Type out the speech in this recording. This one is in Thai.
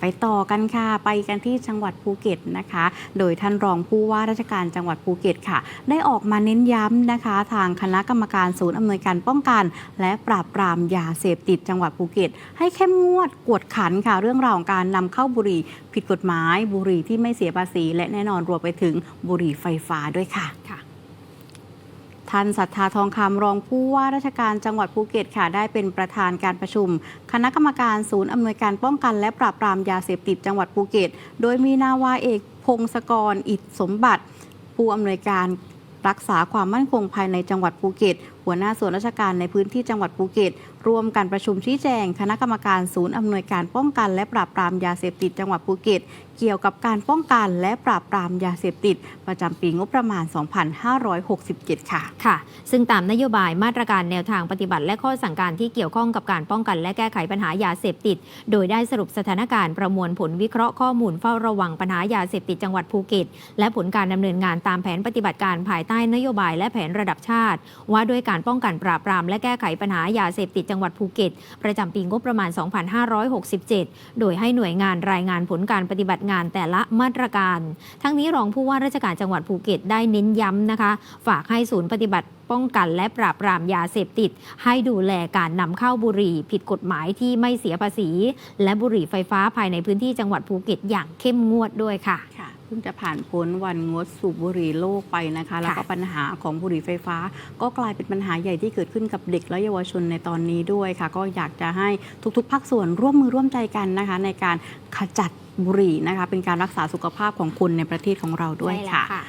ไปต่อกันค่ะไปกันที่จังหวัดภูเก็ตนะคะ โดยท่านรองผู้ว่าราชการจังหวัดภูเก็ตค่ะ ได้ออกมาเน้นย้ำนะคะ ทางคณะกรรมการศูนย์อำนวยการป้องกัน และปราบปรามยาเสพติดจังหวัดภูเก็ต ให้เข้มงวดกวดขันค่ะ เรื่องราวของการนำเข้าบุหรี่ผิดกฎหมายบุหรี่ที่ไม่เสียภาษี และแน่นอนรวมไปถึงบุหรี่ไฟฟ้าด้วยค่ะ ท่านสัทธาทองคำรองผู้ว่าราชการจังหวัดภูเก็ตค่ะได้เป็นประธานการประชุม คณะกรรมการศูนย์อำนวยการป้องกัน และปราบปรามยาเสพติดจังหวัดภูเก็ต โดยมีนาวาเอกพงศกรอิศสมบัติ ผู้อำนวยการรักษาความมั่นคงภายในจังหวัดภูเก็ต หัวหน้าส่วนราชการในพื้นที่จังหวัดภูเก็ต ร่วมกันประชุมชี้แจง คณะกรรมการศูนย์อำนวยการป้องกันและปราบปรามยาเสพติดจังหวัดภูเก็ต เกี่ยวกับการป้องกันและปราบปรามยาเสพติด ประจำปีงบประมาณ 2567 ค่ะ ค่ะ ซึ่งตามนโยบายมาตรการแนวทางปฏิบัติ และข้อสั่งการที่เกี่ยวข้องกับการป้องกันและแก้ไขปัญหายาเสพติด โดยได้สรุปสถานการณ์ประมวลผลวิเคราะห์ข้อมูลเฝ้าระวังปัญหายาเสพติดจังหวัดภูเก็ต และผลการดำเนินงานตามแผนปฏิบัติการภายใต้นโยบายและแผนระดับชาติ ว่าด้วยการป้องกันปราบปราม และแก้ไขปัญหายาเสพติดจังหวัดภูเก็ต ประจำปีงบประมาณ 2567 โดยให้หน่วยงานรายงานผลการปฏิบัติงานแต่ละมาตรการ ทั้งนี้รองผู้ว่าราชการจังหวัดภูเก็ตได้เน้นย้ำนะคะ ฝากให้ศูนย์ปฏิบัติป้องกันและปราบปรามยาเสพติด ให้ดูแลการนำเข้าบุหรี่ ผิดกฎหมายที่ไม่เสียภาษี และบุหรี่ไฟฟ้าภายในพื้นที่จังหวัดภูเก็ตอย่างเข้มงวดด้วยค่ะ พิ่งจะผ่านพ้นวันงดสูบบุหรี่โลกไปนะคะ แล้วก็ปัญหาของบุหรี่ไฟฟ้า ก็กลายเป็นปัญหาใหญ่ที่เกิดขึ้นกับเด็กและเยาวชนในตอนนี้ด้วยค่ะ ก็อยากจะให้ทุกๆ ภาคส่วนร่วมมือร่วมใจกันนะคะ ในการขจัดบุหรี่นะคะ เป็นการรักษาสุขภาพของคนในประเทศของเราด้วยใช่แล้วค่ะค่ะ